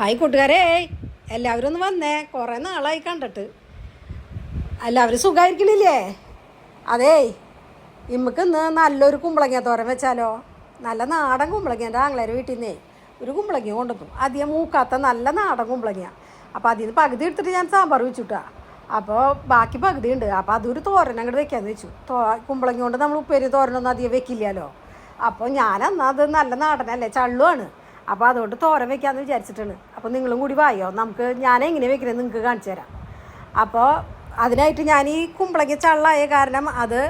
Hi കൂട്ടുകാരെ എല്ലാവരും ഒന്ന് വന്നേ. കുറേ നാളായി കണ്ടിട്ട്. എല്ലാവരും സുഖമായിരിക്കണില്ലേ അതേ ഇമ്മക്ക് ഇന്ന് നല്ലൊരു കുമ്പളങ്ങ തോരൻ വെച്ചാലോ? നല്ല നാടൻ കുമ്പളങ്ങ എന്റെ ആംഗ്ലേരെ വീട്ടിൽ നിന്നേ ഒരു കുമ്പളങ്ങ കൊണ്ടുവന്നു. അധികം മൂക്കാത്ത നല്ല നാടൻ കുമ്പളങ്ങ അപ്പോൾ അതിൽ നിന്ന് പകുതി എടുത്തിട്ട് ഞാൻ സാമ്പാർ വെച്ചുട്ടാ. അപ്പോൾ ബാക്കി പകുതി ഉണ്ട്. അപ്പോൾ അതൊരു തോരൻ അങ്ങോട്ട് വെക്കാന്ന് വെച്ചു. തോ കുമ്പളങ്ങ കൊണ്ട് നമ്മൾ ഉപ്പേരി തോരനൊന്നും അധികം വെക്കില്ലല്ലോ. അപ്പോൾ അത് നല്ല നാടനല്ലേ? ചള്ളുവാണ്. അപ്പോൾ അതുകൊണ്ട് തോരൻ വെക്കാമെന്ന് വിചാരിച്ചിട്ടാണ്. അപ്പോൾ നിങ്ങളും കൂടി വായോ? നമുക്ക് ഞാൻ എങ്ങനെ വെക്കുന്നത് നിങ്ങൾക്ക് കാണിച്ചു തരാം. അപ്പോൾ അതിനായിട്ട് ഞാൻ ഈ കുമ്പളങ്ങ ചള്ളായ കാരണം അത്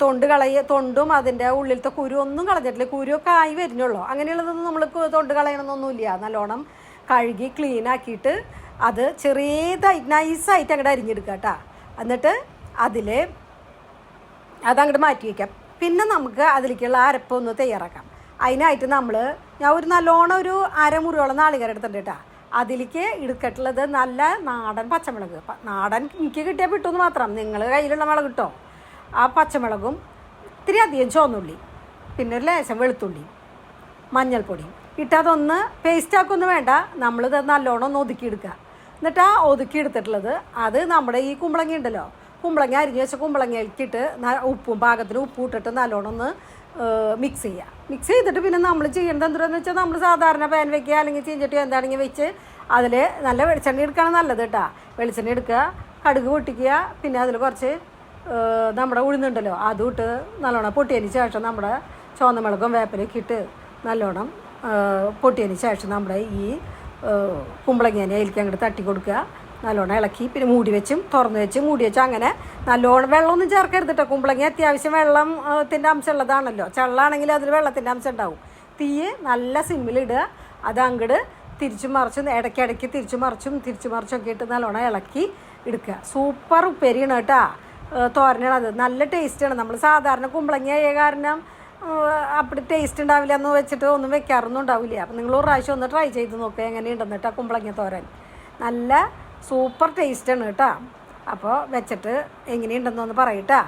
തൊണ്ട് കളയ തൊണ്ടും അതിന്റെ ഉള്ളിലത്തെ കുരു ഒന്നും കളഞ്ഞിട്ടില്ല. കുരുവൊക്കെ ആയി വരുന്നുള്ളൂ. അങ്ങനെയുള്ളതൊന്നും നമ്മൾ തൊണ്ട് കളയണമെന്നൊന്നുമില്ല നല്ലോണം കഴുകി ക്ലീൻ ആക്കിയിട്ട് അത് ചെറിയതായി നൈസായിട്ട് അങ്ങോട്ട് അരിഞ്ഞെടുക്കുക കേട്ടോ. എന്നിട്ട് അതിൽ അതങ്ങോട്ട് മാറ്റി വയ്ക്കാം പിന്നെ നമുക്ക് അതിലേക്കുള്ള അരപ്പൊന്ന് തയ്യാറാക്കാം. അതിനായിട്ട് നമ്മൾ ഞാൻ ഒരു നല്ലോണം ഒരു അരമുറിയോളം നാളികേരം എടുത്തിട്ടുണ്ട് കേട്ടോ. അതിലേക്ക് എടുക്കട്ടുള്ളത് നല്ല നാടൻ പച്ചമുളക്. നാടൻ എനിക്ക് കിട്ടിയാൽ കിട്ടുമെന്ന് മാത്രം. നിങ്ങൾ കയ്യിലുള്ള മുളക് കിട്ടോ? ആ പച്ചമുളകും ഇത്തിരി അധികം ചുവന്നുള്ളി പിന്നെ ഒരു ലേശം വെളുത്തുള്ളി മഞ്ഞൾപ്പൊടി. ഇട്ടതൊന്ന് പേസ്റ്റ് ആക്കൊന്നും വേണ്ട. നമ്മളിത് നല്ലോണം ഒന്ന് ഒതുക്കിയെടുക്കുക എന്നിട്ട് ആ ഒതുക്കിയെടുത്തിട്ടുള്ളത് അത് നമ്മുടെ ഈ കുമ്പളങ്ങി ഉണ്ടല്ലോ കുമ്പളങ്ങ അരിഞ്ഞ് വെച്ച കുമ്പളങ്ങ ഇട്ടിട്ട് ഉപ്പും പാകത്തിന് ഉപ്പ് ഇട്ടിട്ട് നല്ലോണം ഒന്ന് മിക്സ് ചെയ്യുക മിക്സ് ചെയ്തിട്ട് പിന്നെ നമ്മൾ ചെയ്യേണ്ടത് എന്താണെന്ന് വെച്ചാൽ നമ്മൾ സാധാരണ പാൻ വെക്കുക അല്ലെങ്കിൽ ചീഞ്ചട്ടി എന്താണെങ്കിൽ വെച്ച് അതിൽ നല്ല വെളിച്ചെണ്ണ എടുക്കുകയാണ് നല്ലത് കേട്ടോ വെളിച്ചെണ്ണ എടുക്കുക കടുക് പൊട്ടിക്കുക പിന്നെ അതിൽ കുറച്ച് നമ്മുടെ ഉഴുന്നുണ്ടല്ലോ അതും ഇട്ട് നല്ലോണം പൊട്ടിയതിന് ശേഷം നമ്മുടെ ചുവന്ന മുളകും വേപ്പിലൊക്കെ ഇട്ട് നല്ലോണം പൊട്ടിയതിന് ശേഷം നമ്മുടെ ഈ കുമ്പളങ്ങേനെ അതിലേക്ക് അങ്ങോട്ട് തട്ടി കൊടുക്കുക. നല്ലോണം ഇളക്കി പിന്നെ മൂടി വെച്ചും തുറന്നു വെച്ചും മൂടി വെച്ചും അങ്ങനെ നല്ലോണം വെള്ളമൊന്നും ചേർക്കരുത് കേട്ടോ കുമ്പളങ്ങി അത്യാവശ്യം വെള്ളം ത്തിന്റെ അംശം ഉള്ളതാണല്ലോ. ചള്ളാണെങ്കിൽ അതിൽ വെള്ളത്തിന്റെ അംശം ഉണ്ടാവും. തീ നല്ല സിമ്മിലിടുക അത് അങ്ങോട്ട് തിരിച്ചും മറിച്ചും ഇടയ്ക്കിടയ്ക്ക് തിരിച്ചു മറിച്ചും തിരിച്ചു മറിച്ചും ഒക്കെ ഇട്ട് നല്ലോണം ഇളക്കി എടുക്കുക. സൂപ്പർ ഉപ്പേരിയാണ് കേട്ടോ. തോരനാണ് അത്. നല്ല ടേസ്റ്റാണ് നമ്മൾ സാധാരണ കുമ്പളങ്ങി ആയ കാരണം അപ്പം ടേസ്റ്റ് ഉണ്ടാവില്ല എന്ന് വെച്ചിട്ട് ഒന്നും വെക്കാറൊന്നും ഉണ്ടാവില്ല. അപ്പം നിങ്ങൾ ഒരു പ്രാവശ്യം ഒന്ന് ട്രൈ ചെയ്ത് നോക്കുക എങ്ങനെയുണ്ടെന്ന് കേട്ടോ കുമ്പളങ്ങി തോരൻ. നല്ല സൂപ്പർ ടേസ്റ്റാണ് കേട്ടോ. അപ്പോൾ വെച്ചിട്ട് എങ്ങനെയുണ്ടെന്നൊന്ന് പറയട്ടാ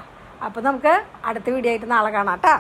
അപ്പോൾ നമുക്ക് അടുത്ത വീഡിയോ ആയിട്ട് നാളെ കാണാം കേട്ടോ.